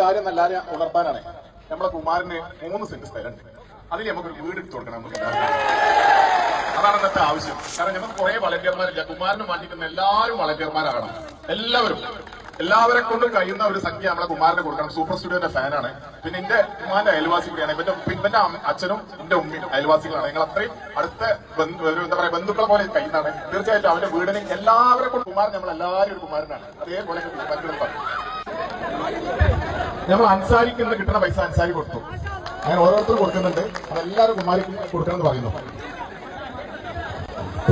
കാര്യം നല്ല ഉണർത്താനാണ്. നമ്മളെ കുമാരന് മൂന്ന് സെന്റ് സ്ഥലമുണ്ട്. അതിൽ നമുക്കൊരു വീട് എടുത്ത് കൊടുക്കണം നമുക്ക്. അതാണ് ഇന്നത്തെ ആവശ്യം. കാരണം നമുക്ക് കുറെ വളണ്ടിയർമാരില്ല. കുമാരന് വേണ്ടിയിട്ട് എല്ലാവരും വളണ്ടിയർമാരാകണം. എല്ലാവരും. എല്ലാവരെ കൊണ്ടും കഴിയുന്ന ഒരു സംഖ്യ നമ്മളെ കുമാരന് കൊടുക്കണം. സൂപ്പർ സ്റ്റുഡിയോന്റെ ഫാനാണ്. പിന്നെ എന്റെ കുമാരന്റെ അയൽവാസി കൂടിയാണ് ഇവന്റെ പിന്നെ അച്ഛനും എന്റെ ഉമ്മയും അയൽവാസികളാണ്. ഞങ്ങൾ അത്രയും അടുത്ത ഒരു എന്താ പറയാ ബന്ധുക്കളെ പോലെ കഴിയുന്നതാണ്. തീർച്ചയായിട്ടും അവന്റെ വീടിനെ എല്ലാവരെ കൊണ്ട് കുമാരൻ നമ്മൾ എല്ലാവരും ഒരു കുമാരനാണ്. അതേപോലെ മറ്റുള്ള നമ്മൾ അൻസാരിക്ക് കിട്ടുന്ന പൈസ അൻസാരി കൊടുത്തു. അങ്ങനെ ഓരോരുത്തർ കൊടുക്കുന്നുണ്ട്. അതെല്ലാവരും കുമാരിക്കും കൊടുക്കണമെന്ന് പറയുന്നു.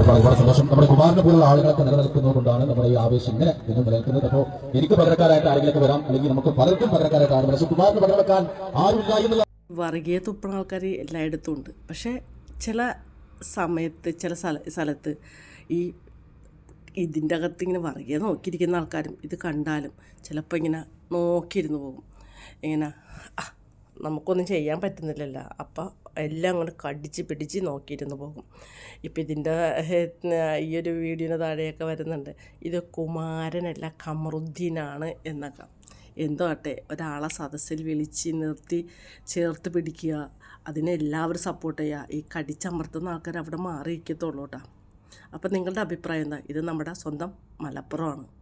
ഒരുപാട് സന്തോഷം. നമ്മുടെ കുമാറിനെ പോലുള്ള ആളുകളൊക്കെ നിലനിൽക്കുന്നതുകൊണ്ടാണ് നമ്മുടെ ഈ ആവേശം ഇങ്ങനെ ഇന്നും നിലനിൽക്കുന്നത്. അപ്പോൾ എനിക്ക് പകരക്കാരായിട്ട് ആരെങ്കിലൊക്കെ വരാം. അല്ലെങ്കിൽ നമുക്ക് പലർക്കും പകരക്കാരായിട്ട് ആരും പക്ഷേ കുമാരന് പകരം വെക്കാൻ ആരുമില്ല എന്നുള്ള വർഗീയ തുപ്പണ ആൾക്കാർ എല്ലായിടത്തും ഉണ്ട്. പക്ഷേ ചില സമയത്ത് ചില സ്ഥല സ്ഥലത്ത് ഈ ഇതിന്റെ അകത്ത് ഇങ്ങനെ വറകെ നോക്കിയിരിക്കുന്ന ആൾക്കാരും ഇത് കണ്ടാലും ചിലപ്പോൾ ഇങ്ങനെ നോക്കിയിരുന്നു പോകും. ഇങ്ങനെ "ആ, നമുക്കൊന്നും ചെയ്യാൻ പറ്റുന്നില്ലല്ലോ. അപ്പം എല്ലാം അങ്ങോട്ട് കടിച്ച് പിടിച്ച് നോക്കിയിരുന്നു പോകും. ഇപ്പം ഇതിന്റെ ഈ ഒരു വീഡിയോന് താഴെയൊക്കെ വരുന്നുണ്ട്. ഇത് കുമാരനല്ല കമറുദ്ദീനാണ് എന്നൊക്കെ. എന്തോ ആട്ടെ ഒരാളെ സദസ്സിൽ വിളിച്ച് നിർത്തി ചേർത്ത് പിടിക്കുക. അതിനെ എല്ലാവരും സപ്പോർട്ട് ചെയ്യുക. ഈ കടിച്ചമർത്തുന്ന ആൾക്കാർ അവിടെ മാറിയിരിക്കത്തുള്ളൂ കേട്ടോ. അപ്പം നിങ്ങളുടെ അഭിപ്രായം എന്താ? ഇത് നമ്മുടെ സ്വന്തം മലപ്പുറമാണ്.